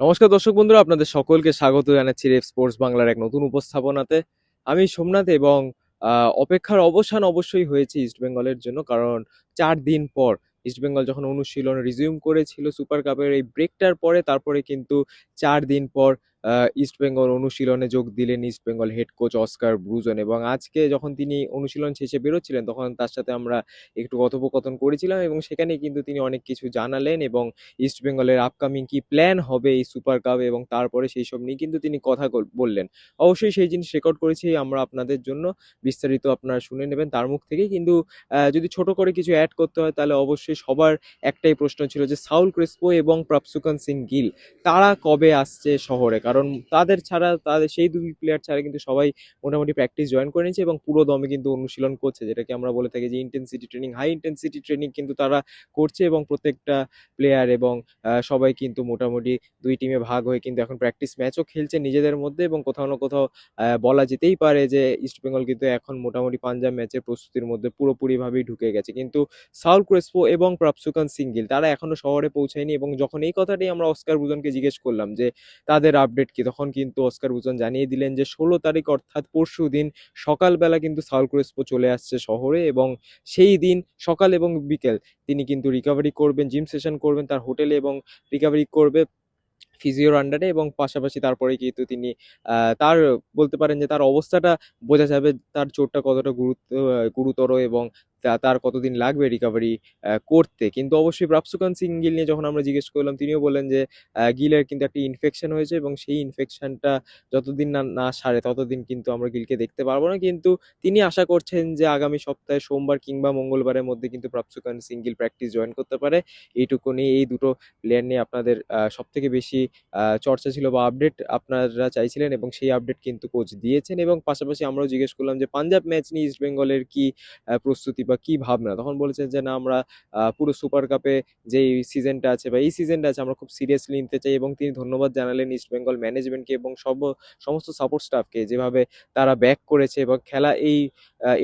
নমস্কার দর্শক বন্ধুরা, আপনাদের সকলকে স্বাগত জানাচ্ছি রেফ স্পোর্টস বাংলার এক নতুন উপস্থাপনাতে। আমি সোমনাথ এবং অপেক্ষার অবসান অবশ্যই হয়েছে ইস্টবেঙ্গলের জন্য, কারণ চার দিন পর ইস্টবেঙ্গল যখন অনুশীলন রিজিউম করেছিল সুপার কাপের এই ব্রেকটার পরে, তারপরে কিন্তু চার দিন পর ইস্টবেঙ্গল অনুশীলনে যোগ দিলেন East Bengal head coach Oscar Bruzon এবং আজকে যখন তিনি অনুশীলন শেষে বেরোচ্ছিলেন, তখন তার সাথে আমরা একটু কথোপকথন করেছিলাম এবং সেখানে কিন্তু তিনি অনেক কিছু জানালেন এবং ইস্টবেঙ্গলের আপকামিং কি প্ল্যান হবে এই সুপার কাপ এবং তারপরে সেই সব নিয়ে কিন্তু তিনি কথা বললেন। অবশ্যই সেই জিনিস রেকর্ড করেছি, আমরা আপনাদের জন্য বিস্তারিত আপনারা শুনে নেবেন। তার মুখ থেকেই কিন্তু যদি ছোট করে কিছু অ্যাড করতে হয়, তাহলে অবশ্যই সবার একটাই প্রশ্ন ছিল যে, সাউল ক্রিস্পো এবং প্রাপসুকান সিং গিল, তারা কবে আসছে শহরে? কারণ তাদের ছাড়া, তাদের সেই দুই প্লেয়ার ছাড়া কিন্তু সবাই মোটামুটি প্র্যাকটিস জয়েন করে নিয়েছে এবং পুরো দমে কিন্তু অনুশীলন করছে। যেটাকে আমরা বলে থাকি যে intensity training high intensity training কিন্তু তারা করছে এবং প্রত্যেকটা প্লেয়ার এবং সবাই কিন্তু মোটামুটি দুই টিমে ভাগ হয়ে কিন্তু এখন প্র্যাকটিস ম্যাচও খেলছে নিজেদের মধ্যে এবং কোথাও না কোথাও বলা যেতেই পারে যে ইস্টবেঙ্গল কিন্তু এখন মোটামুটি পাঞ্জাব ম্যাচের প্রস্তুতির মধ্যে পুরোপুরিভাবেই ঢুকে গেছে। কিন্তু সাউল ক্রেসপো এবং প্রাপসুকান সিঙ্গিল তারা এখনও শহরে পৌঁছায়নি এবং যখন এই কথাটাই আমরা অস্কার বুজনকে জিজ্ঞেস করলাম যে তাদের আপডেট কি? তখন কিন্তু অস্কার বুজন জানিয়ে দিলেন যে, ষোলো তারিখ অর্থাৎ পরশু দিন সকালবেলা কিন্তু সাউল ক্রেসপো চলে আসছে শহরে এবং সেই দিন সকাল এবং বিকেল তিনি কিন্তু রিকভারি করবেন জিম সেশন করবেন তার হোটেলে এবং রিকভারি করবে ফিজিওর আন্ডারে এবং পাশাপাশি তারপরে কিন্তু তিনি তার বলতে পারেন যে, তার অবস্থাটা বোঝা যাবে তার চোটটা কতটা গুরুত্ব গুরুতর এবং তার কতদিন লাগবে রিকভারি করতে? কিন্তু অবশ্যই প্রাপসুকান সিং গিল নিয়ে যখন আমরা জিজ্ঞেস করলাম, তিনিও বললেন যে গিলের কিন্তু একটা ইনফেকশন হয়েছে এবং সেই ইনফেকশনটা যতদিন না না সারে ততদিন কিন্তু আমরা গিলকে দেখতে পারব না। কিন্তু তিনি আশা করছেন যে, আগামী সপ্তাহে সোমবার কিংবা মঙ্গলবারের মধ্যে কিন্তু প্রাপসুকান সিঙ্গিল প্র্যাকটিস জয়েন করতে পারে। এইটুকু নিয়ে এই দুটো প্লেয়ার নিয়ে আপনাদের সব থেকে বেশি চর্চা ছিল বা আপডেট আপনারা চাইছিলেন এবং সেই আপডেট কিন্তু কোচ দিয়েছেন এবং পাশাপাশি আমরাও জিজ্ঞেস করলাম যে পাঞ্জাব ম্যাচ নিয়ে ইস্ট বেঙ্গলের কি প্রস্তুতি বা কি ভাবনা? তখন বলেছেন যে, না, আমরা পুরো সুপার কাপে যে সিজনটা আছে বা এই সিজনটা আছে, আমরা খুব সিরিয়াসলি নিতে চাই। এবং তিনি ধন্যবাদ জানালেন ইস্ট বেঙ্গল ম্যানেজমেন্টকে এবং সব, সমস্ত সাপোর্ট স্টাফকে যেভাবে তারা ব্যাক করেছে এবং খেলা এই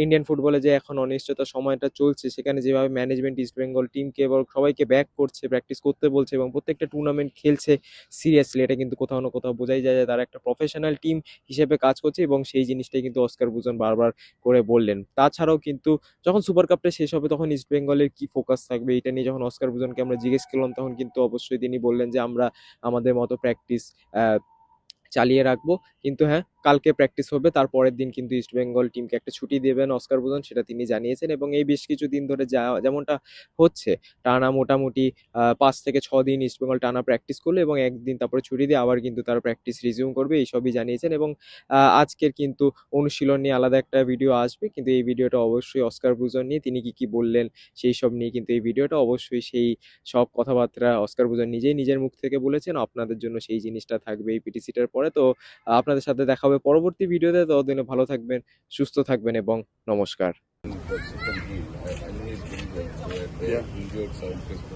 ইন্ডিয়ান ফুটবলে যে এখন অনিশ্চয়তার সময়টা চলছে, সেখানে যেভাবে ম্যানেজমেন্ট ইস্ট বেঙ্গল টিমকে এবং সবাইকে ব্যাক করছে প্র্যাকটিস করতে বলছে এবং প্রত্যেকটা টুর্নামেন্ট খেলছে সিরিয়াসলি এটা কিন্তু কোথাও না কোথাও বোঝাই যায় যে, তারা একটা প্রফেশনাল টিম হিসেবে কাজ করছে এবং সেই জিনিসটাই কিন্তু অস্কার বুজন বারবার করে বললেন। তাছাড়াও কিন্তু যখন সুপার কাপটা শেষ হবে তখন ইস্ট বেঙ্গলের কি ফোকাস থাকবে? এটা নিয়ে যখন অস্কার বুজনকে আমরা জিজ্ঞেস করলাম, তখন কিন্তু অবশ্যই তিনি বললেন যে, আমরা আমাদের মতো প্র্যাকটিস চালিয়ে রাখব। কিন্তু হ্যাঁ কালকে প্র্যাকটিস হবে, তার পরের দিন কিন্তু ইস্ট বেঙ্গল টিমকে একটা ছুটি দেবেন অস্কার বুজন সেটা তিনি জানিয়েছেন এবং এই বেশ কিছু দিন ধরে যা, যেমনটা হচ্ছে, টানা মোটামুটি পাঁচ থেকে ছ দিন ইস্ট বেঙ্গল টানা প্র্যাকটিস করল এবং একদিন তারপরে ছুটি দিয়ে আবার কিন্তু তারা প্র্যাকটিস রিজিউম করবে এইসবই জানিয়েছেন এবং আজকের কিন্তু অনুশীলন নিয়ে আলাদা একটা ভিডিও আসবে, কিন্তু এই ভিডিওটা অবশ্যই অস্কার ব্রুজন নিয়ে তিনি কি কি বললেন, সেই সব নিয়ে কিন্তু এই ভিডিওটা অবশ্যই সেই সব কথাবার্তা অস্কার ব্রুজন নিজেই নিজের মুখ থেকে বলেছেন, আপনাদের জন্য সেই জিনিসটা থাকবে এই পিটিসিটার পরে, তো, আপনাদের সাথে দেখা হবে পরবর্তী ভিডিওতে ততদিনে ভালো থাকবেন সুস্থ থাকবেন এবং নমস্কার Yeah.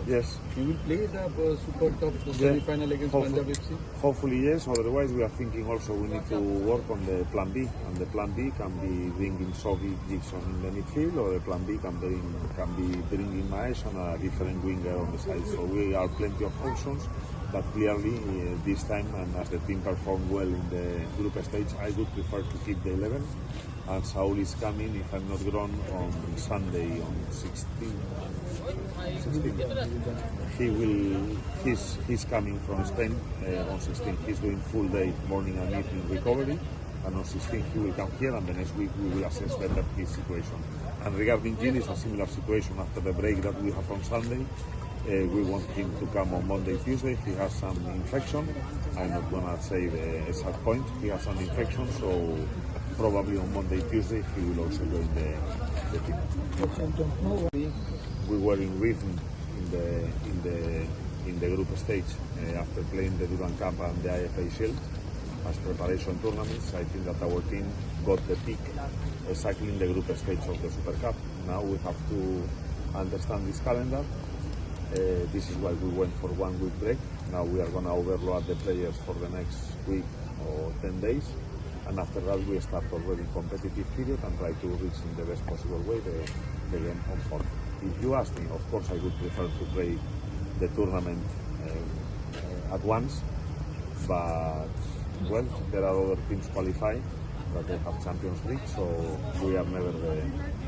Yes, You will play the uh, Super Cup Yeah. semi-final against Hopefully. Punjab FC? hopefully yes. Otherwise, we are thinking also we need to work on the plan B, and the plan B can be bringing Sovi Gibson in the midfield, or the plan B can be can be bringing Maes and a different winger on the side. So we are plenty of options. But clearly, uh, this time, and as the team performed well in the group stage, I would prefer to keep the 11. And Saul is coming, if I'm not wrong, on Sunday on 16. 16. He will. He's he's coming from Spain uh, on 16. He's doing full day, morning and evening recovery, and on 16 he will come here, and the next week we will assess better his situation. And regarding Gene, it's a similar situation after the break that we have on Sunday. Uh, we want him to come on Monday, Tuesday. He has some infection. I'm not gonna say the exact point. He has some infection, so probably on Monday, Tuesday he will also join the, the team we were in rhythm in the in the in the group stage uh, after playing the Duran Cup and the IFA Shield as preparation tournaments. I think that our team got the peak exactly in the group stage of the Super Cup. Now we have to understand this calendar. Uh, this is why we went for one week break. Now we are going to overload the players for the next week or 10 days. And after that, we start already competitive period and try to reach in the best possible way the, the game on. If you ask me, of course, I would prefer to play the tournament uh, at once. But well, there are other teams qualifying that they have Champions League, so we are never the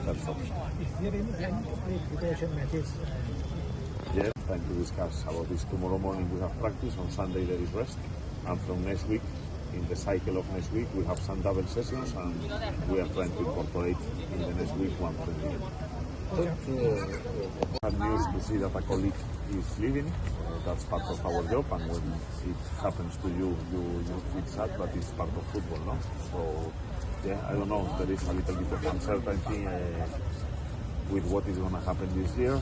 first option. Is there to play preparation matches? Time to discuss about this. Tomorrow morning we have practice, on Sunday there is rest, and from next week, in the cycle of next week, we have some double sessions, and we are trying to incorporate in the next week one training. Bad news to see that a colleague is leaving. Uh, that's part of our job, and when it happens to you, you, you feel sad, but it's part of football, no? So, yeah, I don't know. There is a little bit of uncertainty uh, with what is going to happen this year.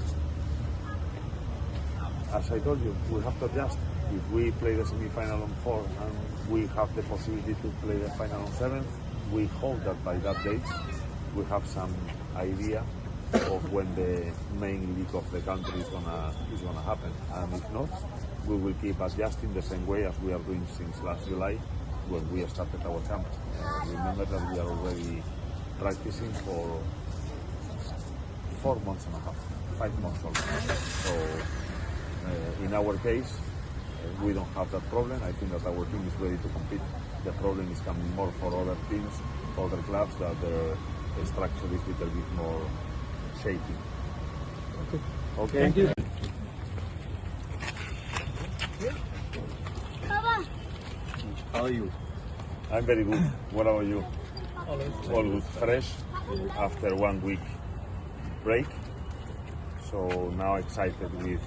As I told you, we have to adjust. If we play the semi-final on four and we have the possibility to play the final on seven, we hope that by that date we have some idea of when the main league of the country is gonna is gonna happen. And if not, we will keep adjusting the same way as we are doing since last July when we started our camp. Uh, remember that we are already practicing for four months and a half, five months already. So uh, in our case, uh, we don't have that problem. I think that our team is ready to compete. The problem is coming more for other teams, other clubs that the, the structure is a little bit more shaky. Okay. Okay. Thank you. How are you? I'm very good. What about you? Always. All good, fresh after one week break. So now excited with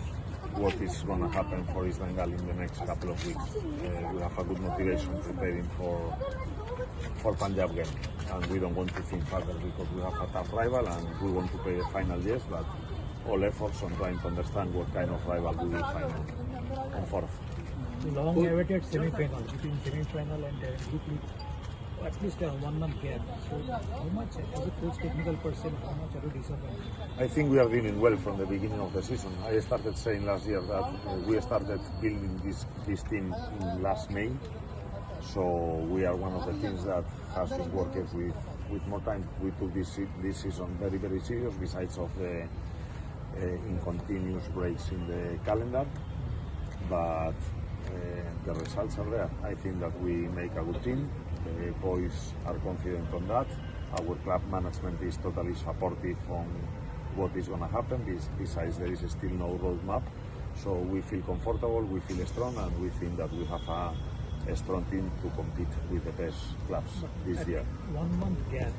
what is going to happen for East Bengal in the next couple of weeks. Uh, we have a good motivation preparing for for Punjab game, and we don't want to think further because we have a tough rival and we want to play the final. Yes, but all efforts on trying to understand what kind of rival we will find on, fourth. Long awaited semi-final between semi-final and uh, group league. At least a one month gap. So how much, as a coach technical person, how much are you disappointed? I think we are doing well from the beginning of the season. I started saying last year that uh, we started building this, this team last May. So we are one of the teams that has been working with, with more time. We took this, this season very, very serious besides of the uh, in continuous breaks in the calendar. But uh, the results are there. I think that we make a good team. The boys are confident on that. Our club management is totally supportive on what is going to happen. Bes- Besides, there is still no roadmap. So we feel comfortable, we feel strong, and we think that we have a, a strong team to compete with the best clubs this year. One month gap.